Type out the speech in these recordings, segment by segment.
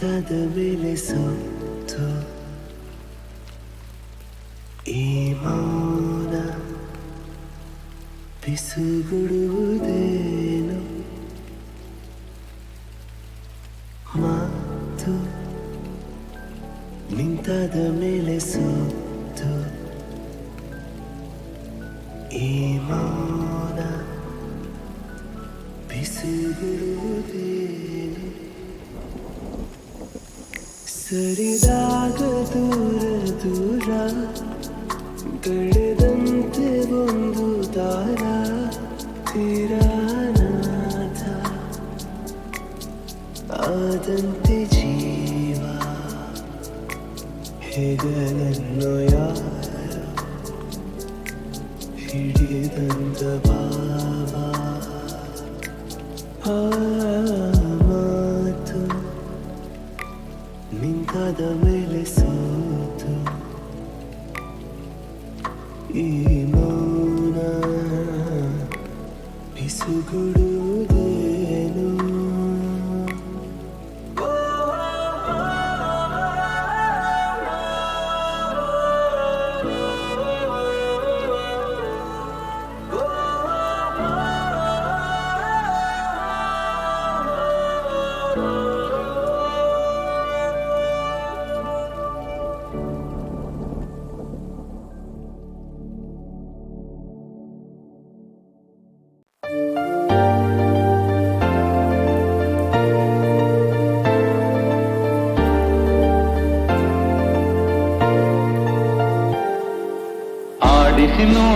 ನಿಂತಾದ ಮೇಲೆ ಸೋತು ಈ ಮೌನ ಬಿಸುಗುಡುವುದೇನು? ಮಾತು ನಿಂತಾದ ಮೇಲೆ ಸೋತು ಈ ಮೌನ ಬಿಸಿಬಿಡುವುದೇನು ಸರಿದಾಗ ದೂರ ದೂರ ಬೆಳೆದಂತೆ ಒಂದು ದಾರ ತೀರಾನಾಥ ಆದಂತೆ ಜೀವ ಹೆಗಲನ್ನು ಯಾರು ಹಿಡಿದಂತ ಬಾಬಾ ಆ ನಿಂತಾದ ಮೇಲೆ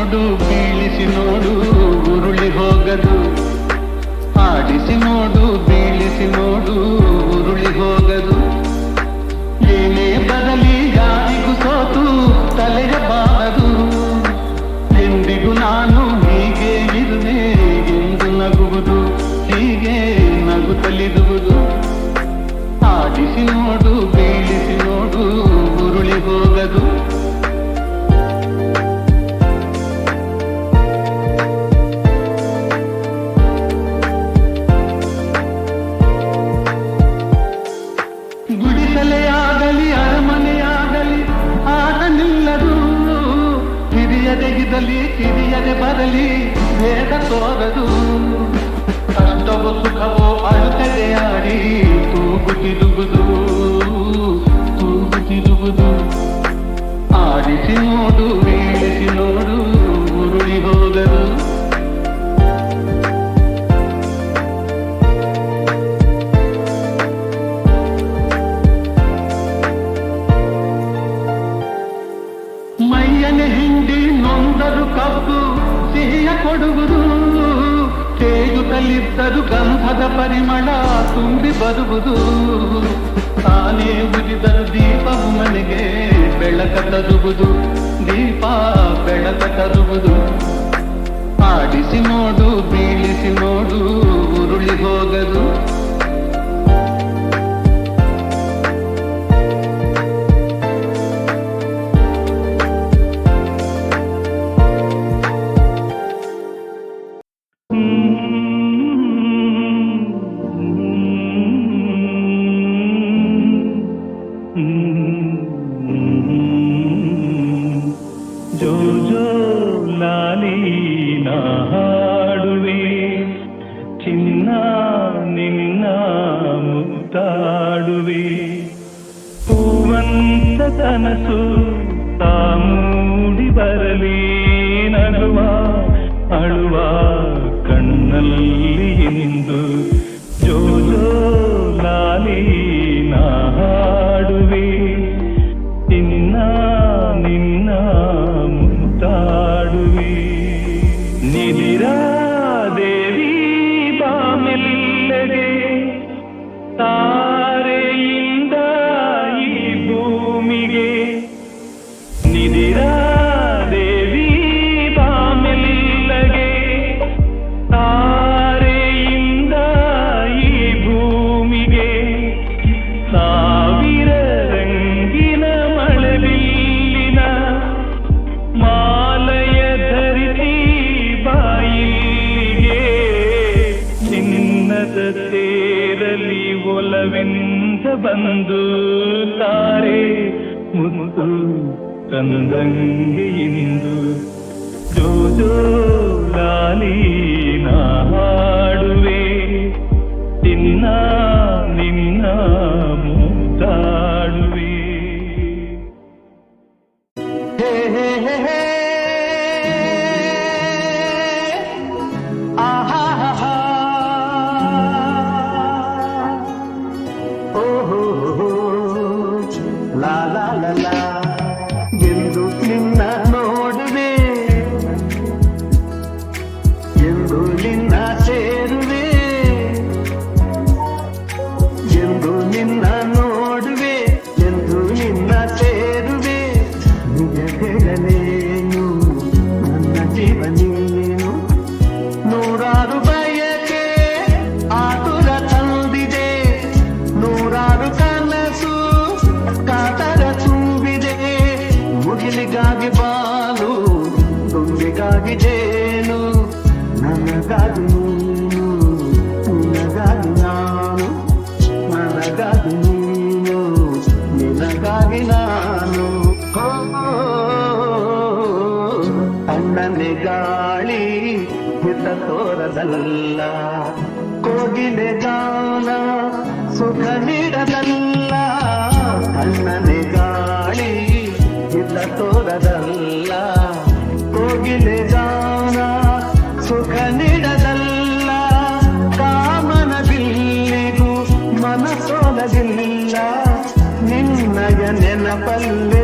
ನೋಡು, ಬೀಳಿಸಿ ನೋಡು, ಉರುಳಿ ಹೋಗದು. ಆಡಿಸಿ ನೋಡು, ಬೀಳಿಸಿ ನೋಡು, ಉರುಳಿ ಹೋಗದು. ಏನೇ ಬದಲಿ ಯಾರಿಗೂ ಸೋತು, ತಲೆಯ ಎಂದಿಗೂ ನಾನು ಹೀಗೆ ಇರುವೆ, ಎಂದು ನಗುವುದು, ಹೀಗೆ ನಗು ತಲಿದುವುದು ಆಡಿಸಿ ನೋಡು, ಬೀಳಿಸಿ ಹಿರಿಯದೆಗಿದಲಿ ಕಿರಿಯದೆ ಬರಲಿ ಭೇದ ತೋರದು ಕಷ್ಟವೋ ಸುಖವೋ ಅಳುತ್ತದೆ ಆಡಿ ತೂಗುತ್ತಿರುವುದು ತೂಗುತ್ತಿರುವುದು ಆಡಿಸಿ ನೋಡು ಬೀಳಿಸಿ ನೋಡು ಉರುಳಿ ಹೋಗದು ತಾನೇ ಉರಿದರು ದೀಪವು ಮನೆಗೆ ಬೆಳಕ ತರುವುದು. ದೀಪ ಬೆಳಕ ತರುವುದು. ಆಡಿಸಿ ನೋಡು, ಬೀಳಿಸಿ ನೋಡು, ಉರುಳಿ ಹೋಗದು. ಕನಸು ದಿನದ ತೇರಲಿ ಒಲವೆಂದ ಬಂದು ತಾರೆ? ಮುಂದು ತಂದಂಗೆ ಜೋ ಜೋ ಲಾಲಿ ನಾ ಹಾಡುವೆ. ನಿನ್ನ ನಿನ್ನ ಮೂತಾಡುವೆ ಹೇ ಹೇ ಹೇ. ಅಣ್ಣನೆ ಗಾಳಿ ಹಿತ ತೋರದಲ್ಲ, ಕೋಗಿಲೆ ಗಾನ ಸುಖ ನೀಡದಲ್ಲ, ಅಣ್ಣನೆ ಗಾಳಿ ಹಿತ ತೋರದಲ್ಲ, ಕೋಗಿಲೆ ಗಾನ ಸುಖ ನೀಡದಲ್ಲ ಕಾಮನದಿಲ್ಲಿಗೂ ಮನಸೋಲದಿಲ್ಲ, ನಿನ್ನಯ ನೆನಪಲ್ಲೇ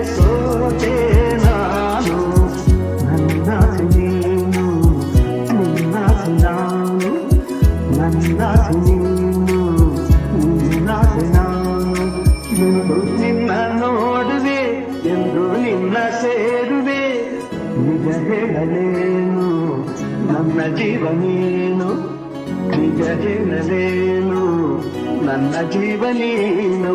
ಹೇಳಲೇನು ನನ್ನ ಜೀವನೇನು? ನಿಜ ಹೇಳಲೇನು ನನ್ನ ಜೀವನೇನು?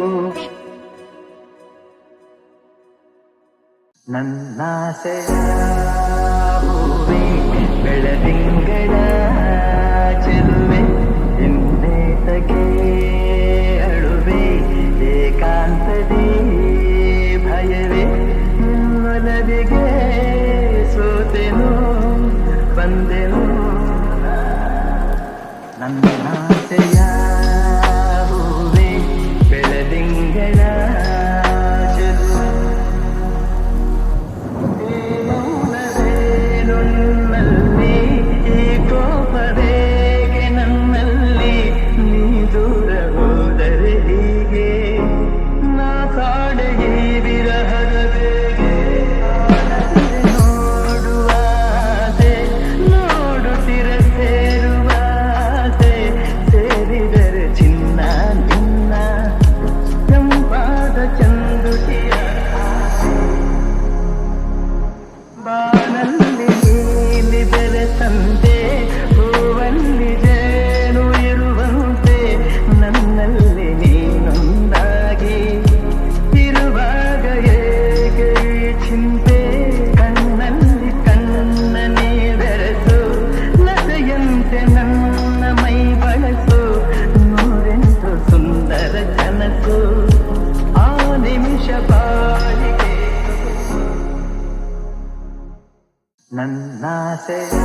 ನನ್ನ ಹೂವೆ ಬೆಳದಿಂಗಳ ಚೆಲುವೆ ಹಿಂದೆ ತಗೇ நன்றி கண்ணே say